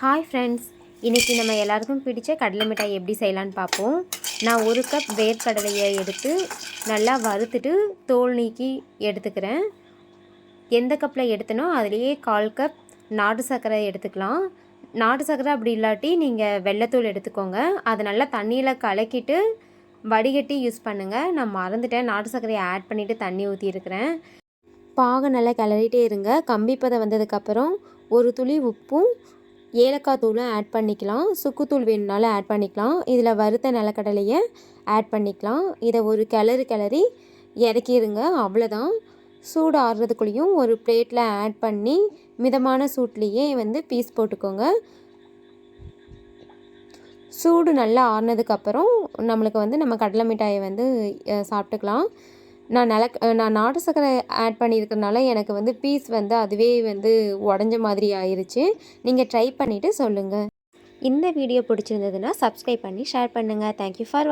Hi friends இன்றைக்கி நம்ம எல்லாருக்கும் பிடிச்ச கடலை மிட்டாய் எப்படி செய்யலான்னு பார்ப்போம். நான் ஒரு கப் வேர்க்கடலையை எடுத்து நல்லா வறுத்துட்டு தோல் நீக்கி எடுத்துக்கிறேன். எந்த கப்பில் எடுத்தனோ அதுலேயே கால் கப் நாட்டு சர்க்கரை எடுத்துக்கலாம். நாட்டு சர்க்கரை அப்படி இல்லாட்டி நீங்கள் வெள்ளைத்தூள் எடுத்துக்கோங்க. அதை நல்லா தண்ணியில் கலக்கிட்டு வடிகட்டி யூஸ் பண்ணுங்கள் நான் மறந்துட்டேன். நாட்டு சர்க்கரையை ஆட் பண்ணிவிட்டு தண்ணி ஊற்றிருக்கிறேன் பாக நல்லா கிளறிட்டே இருங்க. கம்பிப்பதை வந்ததுக்கப்புறம் ஒரு துளி உப்பும் ஏலக்காய் தூளும் ஆட் பண்ணிக்கலாம். சுக்குத்தூள் வேணுனாலும் ஆட் பண்ணிக்கலாம். இதில் வறுத்த நிலக்கடலையை ஆட் பண்ணிக்கலாம். இதை ஒரு கிளறு கிளறி இறக்கிடுங்க அவ்வளோதான் சூடு ஆடுறதுக்குள்ளேயும் ஒரு பிளேட்டில் ஆட் பண்ணி மிதமான சூட்லேயே வந்து பீஸ் போட்டுக்கோங்க. சூடு நல்லா ஆறுனதுக்கப்புறம் நம்மளுக்கு வந்து நம்ம கடலை மிட்டாயை வந்து சாப்பிட்டுக்கலாம். நான் நில நான் நாட்டு சர்க்கரை ஆட் பண்ணியிருக்கிறதுனால எனக்கு வந்து பீஸ் வந்து அதுவே வந்து உடஞ்ச மாதிரி ஆயிடுச்சு நீங்கள் ட்ரை பண்ணிவிட்டு சொல்லுங்கள் இந்த வீடியோ பிடிச்சிருந்ததுன்னா சப்ஸ்கிரைப் பண்ணி ஷேர் பண்ணுங்கள் தேங்க்யூ ஃபார்